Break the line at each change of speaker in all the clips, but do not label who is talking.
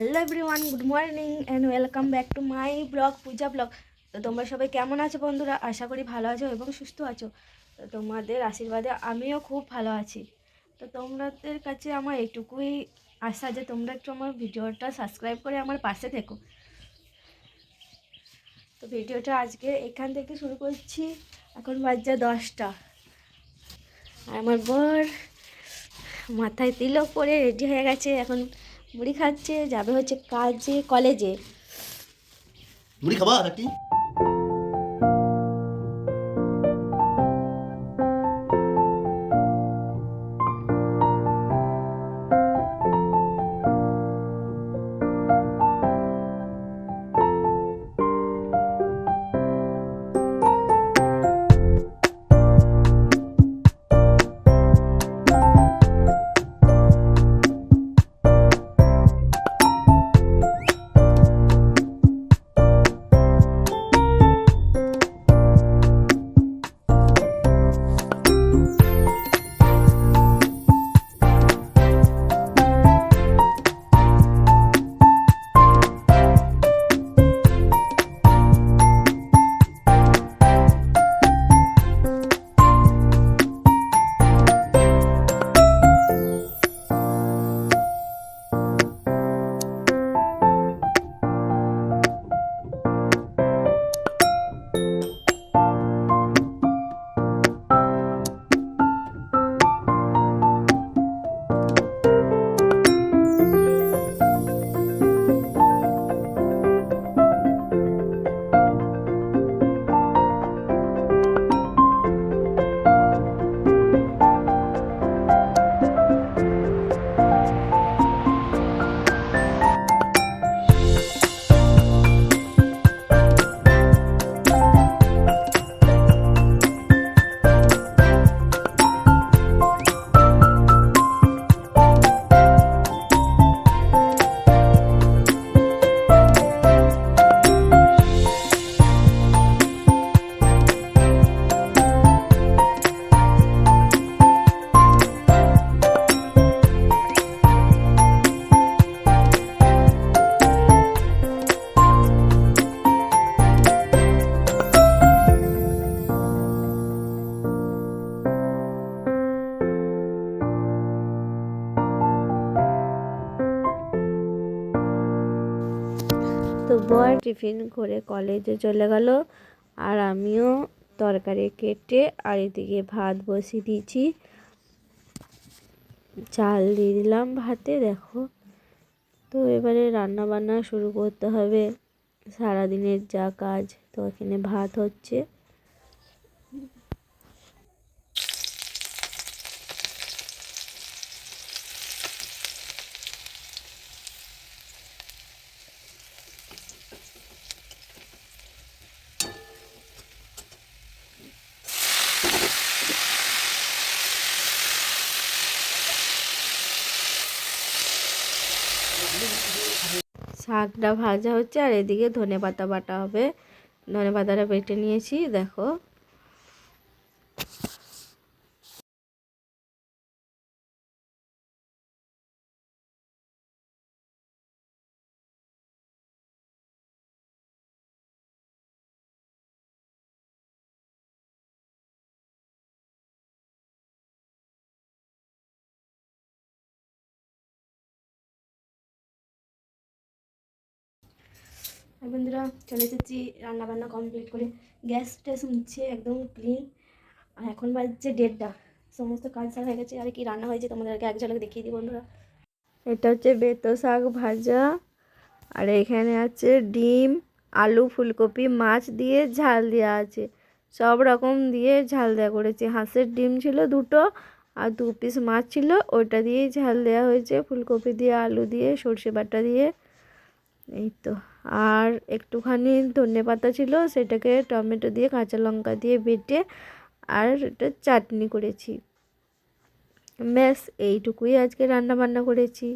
Hello everyone good morning and welcome back to my blog Puja blog তো তোমরা সবাই কেমন আছো বন্ধুরা? আশা করি ভালো আছো এবং সুস্থ আছো। তো তোমাদের আশীর্বাদে আমিও খুব ভালো আছি। তো তোমাদের কাছে আমার এটুকুই আশা যে তোমরা একটু আমার ভিডিওটা সাবস্ক্রাইব করে আমার পাশে থেকো। তো ভিডিওটা আজকে এখান থেকে শুরু করছি। এখন বাজছে দশটা। আর আমার বর মাথায় তিলক পরে রেডি হয়ে গেছে। এখন মুড়ি খাচ্ছে যাবে হচ্ছে কাজে কলেজে।
মুড়ি খাবা
তো বর টিফিন করে কলেজে চলে গেল। আর আমিও তরকারি কেটে আর এদিকে ভাত বসিয়ে দিয়েছি। চাল দিয়ে দিলাম ভাতে, দেখো। তো এবারে রান্না বান্না শুরু করতে হবে। সারাদিনের যা কাজ, তো এখানে ভাত হচ্ছে। শাকটা ভাজা হচ্ছে আর এদিকে ধনে পাতা বাটা হবে। ধনে পাতাটা বেটে নিয়েছি দেখো। বন্ধুরা, চলে এসেছি রান্না বান্না কমপ্লিট করে। গ্যাস ট্যাস মুছে একদম ক্লিন আর এখন বাজছে দেড়টা। সমস্ত কাজ সারা হয়ে গেছে। আর কি রান্না হয়েছে তোমাদেরকে এক ঝলক দেখিয়ে দিই বন্ধুরা। এটা হচ্ছে বেতো শাক ভাজা। আর এখানে আছে ডিম, আলু, ফুলকপি, মাছ দিয়ে ঝাল দেওয়া আছে। সব রকম দিয়ে ঝাল দেওয়া করেছে। হাঁসের ডিম ছিল দুটো আর দু পিস মাছ ছিল। ওইটা দিয়েই ঝাল দেওয়া হয়েছে। ফুলকপি দিয়ে, আলু দিয়ে, সর্ষে বাটা দিয়ে। এই তো। আর একটুখানি ধনে পাতা ছিল, সেটাকে টমেটো দিয়ে, কাঁচা লঙ্কা দিয়ে বেটে আর এটা চাটনি করেছি। ব্যাস, এইটুকুই আজকে রান্না বান্না করেছি।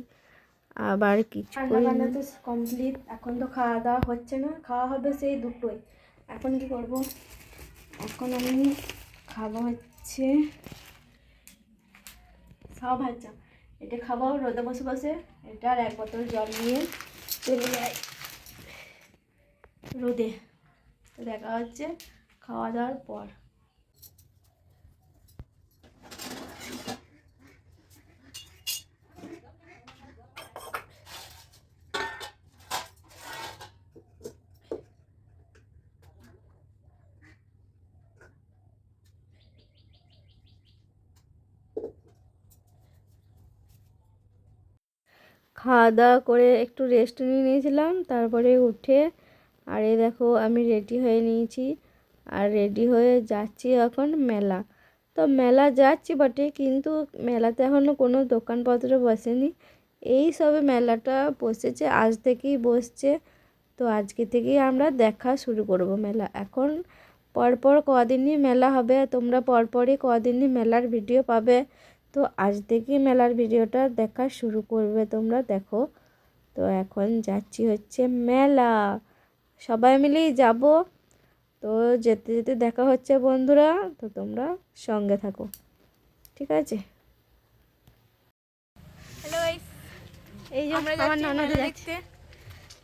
আবার কিছু রান্না তো কমপ্লিট এখন তো খাওয়া দাওয়া হচ্ছে না, খাওয়া হবে সেই দুটোই। এখন কি করব? এখন আমি খাব হচ্ছে সাও ভাজা এটা খাব রোদে বসে বসে। এটা আর এক বোতল জল নিয়ে। চলে যাই। রোদে। দেখা হচ্ছে খাওয়া দাওয়ার পর। খাওয়া দাওয়া করে একটু রেস্ট নিয়ে নিয়েছিলাম, তারপরে উঠে, আর এই দেখো আমি রেডি হয়ে নিয়েছি। আর রেডি হয়ে যাচ্ছি এখন মেলা। তো মেলা যাচ্ছি বটে, কিন্তু মেলাতে এখনও কোনো দোকানপত্র বসেনি। এই সবে মেলাটা বসেছে, আজ থেকেই বসছে। তো আজকে থেকেই আমরা দেখা শুরু করব মেলা। এখন পরপর কদিনই মেলা হবে, তোমরা পরপরই কদিনই মেলার ভিডিও পাবে। তো আজ থেকেই মেলার ভিডিওটা দেখা শুরু করবে তোমরা দেখো। তো এখন যাচ্ছি হচ্ছে মেলা। সবাই মিলেই যাব। তো যেতে যেতে দেখা হচ্ছে বন্ধুরা তো তোমরা সঙ্গে থাকো। ঠিক আছে? হ্যালো এই যে আমার ননদে যাচ্ছে।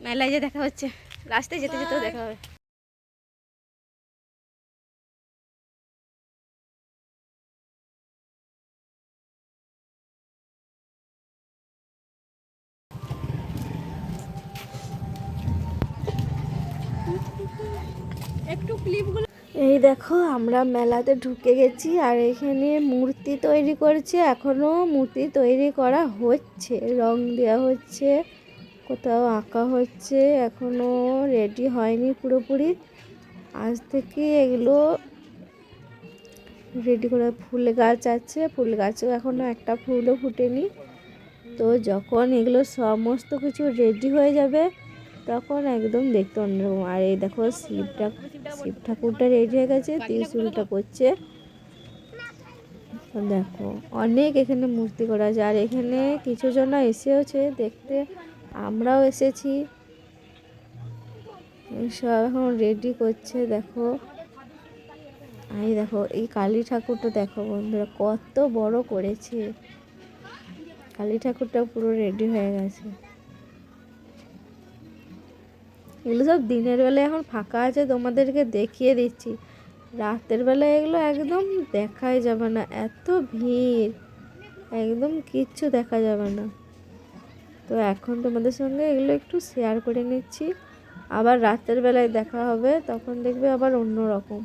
মেলায় যে দেখা হচ্ছে। রাস্তায় যেতে যেতেও দেখা হবে। এই দেখো, আমরা মেলাতে ঢুকে গেছি আর এখানে মূর্তি তৈরি করছে। এখনও মূর্তি তৈরি করা হচ্ছে। রং দেওয়া হচ্ছে, কোথাও আঁকা হচ্ছে, এখনও রেডি হয়নি পুরোপুরি। আজ থেকে এগুলো রেডি করে ফুল গাছ আছে। ফুল গাছও এখনও একটা ফুলও ফুটেনি। তো যখন এগুলো সমস্ত কিছু রেডি হয়ে যাবে তখন একদম দেখতে অন্যরকম। আর এই দেখো শিবটা শিব ঠাকুরটা রেডি হয়ে গেছে, ত্রিশুলটা করছে। দেখো, অনেক এখানে মূর্তি করা আছে। আর এখানে কিছু জন এসেওছে দেখতে, আমরাও এসেছি। সব এখন রেডি করছে, দেখো। এই দেখো, এই কালী ঠাকুরটা দেখো বন্ধুরা, কত বড় করেছে। কালী ঠাকুরটা পুরো রেডি হয়ে গেছে। এগুলো সব দিনের বেলা এখন ফাঁকা আছে, তোমাদেরকে দেখিয়ে দিচ্ছি। রাতের বেলা এগুলো একদম দেখাই যাবে না, এত ভিড়। একদম কিচ্ছু দেখা যাবে না। তো এখন তোমাদের সঙ্গে এগুলো একটু শেয়ার করে নিচ্ছি। আবার রাতের বেলায় দেখা হবে, তখন দেখবে আবার অন্য রকম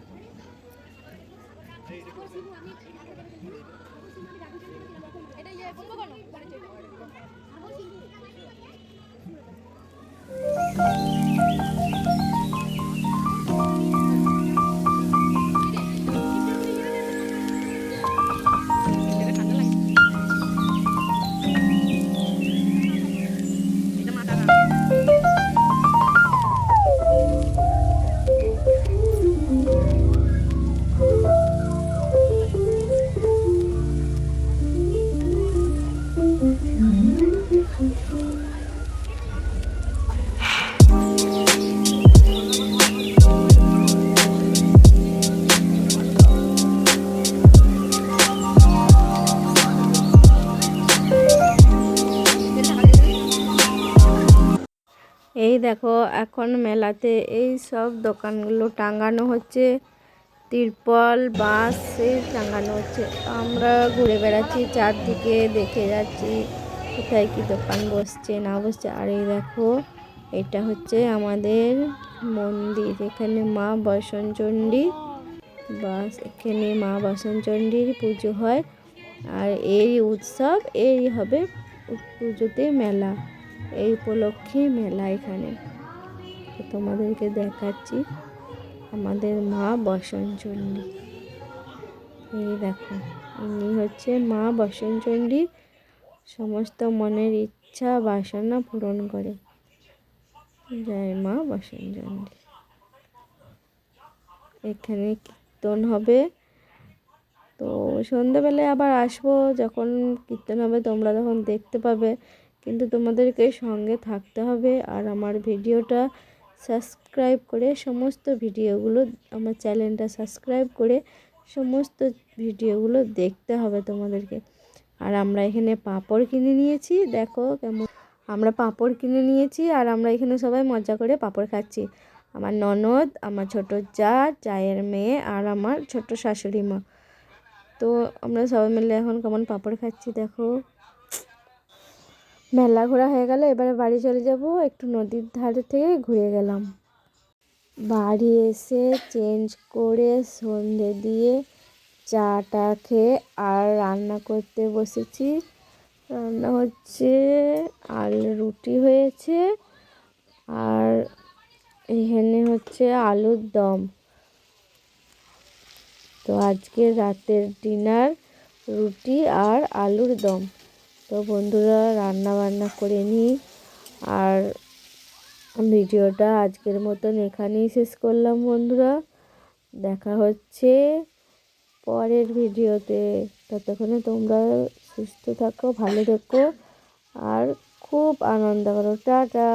এই দেখো, এখন মেলাতে এই সব দোকানগুলো টাঙানো হচ্ছে। তিরপল বাঁশ এই টাঙানো হচ্ছে। আমরা ঘুরে বেড়াচ্ছি, চারদিকে দেখে যাচ্ছি কোথায় কি দোকান বসছে, না বসছে। আর এই দেখো, এটা হচ্ছে আমাদের মন্দির। এখানে মা বসনচণ্ডী বাস, এখানে মা বসনচণ্ডীর পুজো হয়। আর এই উৎসব, এই হবে পুজোতে মেলা। এই উপলক্ষে মেলা এখানে। তোমাদেরকে দেখাচ্ছি আমাদের মা বসনচণ্ডী। এই দেখো, ইনি হচ্ছে মা বসনচণ্ডী। সমস্ত মনের ইচ্ছা, বাসনা পূরণ করে। জয় মা বসনচণ্ডী। এখানে কীর্তন হবে। তো সন্ধ্যাবেলায় আবার আসব, যখন কীর্তন হবে তোমরা তখন দেখতে পাবে। কিন্তু তোমাদেরকে সঙ্গে থাকতে হবে আর আমার ভিডিওটা সাবস্ক্রাইব করে সমস্ত ভিডিওগুলো, আমার চ্যানেলটা সাবস্ক্রাইব করে সমস্ত ভিডিওগুলো দেখতে হবে তোমাদেরকে। আর আমরা এখানে পাঁপড় কিনে নিয়েছি, দেখো কেমন। আমরা পাঁপড় কিনে নিয়েছি আর আমরা এখানে সবাই মজা করে পাঁপড় খাচ্ছি। আমার ননদ, আমার ছোট যা, জায়ের মেয়ে আর আমার ছোট শাশুড়ি মা তো আমরা সবাই মিলে এখন কেমন পাঁপড় খাচ্ছি দেখো। মেলা ঘোরা হয়ে গেল, এবারে বাড়ি চলে যাব, একটু নদীর ধারে থেকে ঘুরে গেলাম। বাড়ি এসে চেঞ্জ করে সন্ধে দিয়ে চাটা খেয়ে আর রান্না করতে বসেছি। রান্না হচ্ছে আলু রুটি হয়েছে আর এখানে হচ্ছে আলুর দম। তো আজকে রাতের ডিনার রুটি আর আলুর দম। তো বন্ধুরা রান্না বান্না করে নিই আর ভিডিওটা আজকের মতন এখানেই শেষ করলাম বন্ধুরা। দেখা হচ্ছে পরের ভিডিওতে। ততক্ষণে তোমরা সুস্থ থাকো, ভালো থেকো আর খুব আনন্দ করো। টাটা।